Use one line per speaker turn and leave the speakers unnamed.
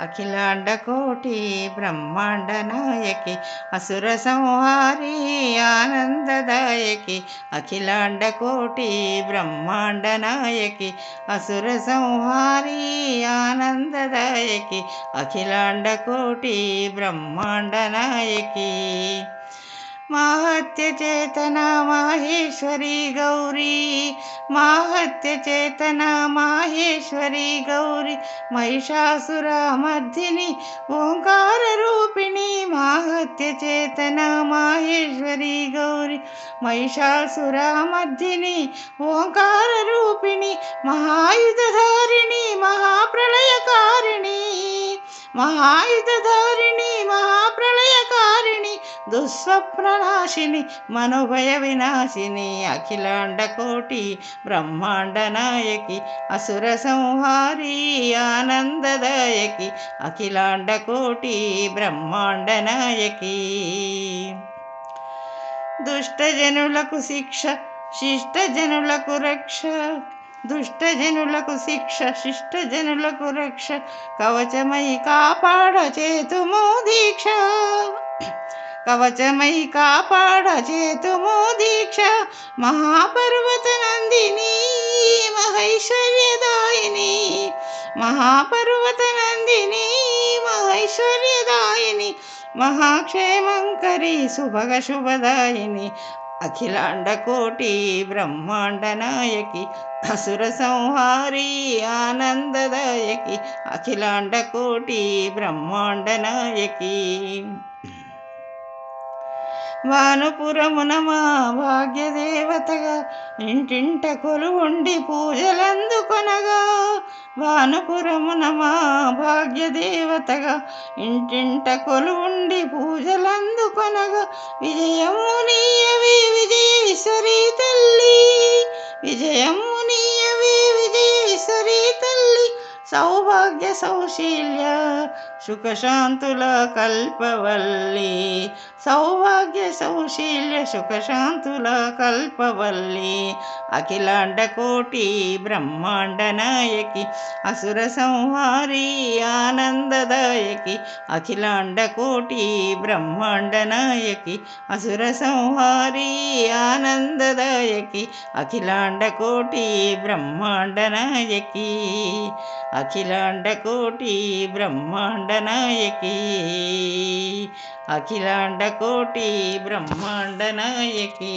అఖిలాండకోటి బ్రహ్మాండ నాయకి అసుర సంహారి ఆనందదాయకి అఖిలాండకోటి బ్రహ్మాండ నాయకి అసుర సంహారి ఆనందదాయకి అఖిలాండకోటి బ్రహ్మాండ నాయకి माहत्यचेतना माहेश्वरी गौरी। माहत्यचेतना माहेश्वरी गौरी। महिषासुरा महिषासुरामर्दिनी ओङ्काररूपिणी माहत्यचेतना माहेश्वरी गौरी। महिषासुरामर्दिनी ओङ्काररूपिणी महायुधधारिणी महाप्रलयकारिणी। महायुधधारिणी దుస్వప్ననాశిని మనోభయ వినాశిని అఖిలాండ కోటి బ్రహ్మాండ నాయకి అసుర సంహారి ఆనందదాయకి అఖిలాండ కోటి బ్రహ్మాండ నాయకి. దుష్టజనులకు శిక్ష శిష్టజనులకు రక్ష దుష్టజనులకు శిక్ష శిష్టజనులకు రక్ష కవచమై కాపాడ చేతుము దీక్ష. కవచమై కాపాడ చేతుము దీక్ష. మహాపర్వత నందిని మహైశ్వర్యదాయిని. మహాపర్వత నందిని మహైశ్వర్యదాయిని. మహాక్షేమంకరి శుభగ శుభదాయిని అఖిలాండ కోటి బ్రహ్మాండ నాయకి అసుర సంహారి ఆనందదాయకి. అఖిలాండ కోటి బ్రహ్మాండ నాయకి వానుపురమున మా భాగ్యదేవతగా ఇంటింట కొలువుండి పూజలందుకొనగా వానుపురమున మా భాగ్యదేవతగా ఇంటింట కొలువుండి పూజలందుకొనగా విజయము నీయవే విజయేశ్వరి తల్లి విజయము నీ విజయేశ్వరి తల్లి సౌభాగ్య సౌశీల్య సుఖశాంతుల కల్పవల్లి. సౌభాగ్య సౌశీల్య సుఖశాంతుల కల్పవల్లి. అఖిలాండ కోటి బ్రహ్మాండ నాయకి అసుర సంహారి ఆనందదాయకి అఖిలాండ కోటి బ్రహ్మాండ నాయకి అసుర సంహారి ఆనందదాయకి అఖిలాండ కోటి బ్రహ్మాండ నాయకి. అఖిలాండ కోటి బ్రహ్మాండ నాయకి. అఖిలాండ కోటి బ్రహ్మాండ నాయకి.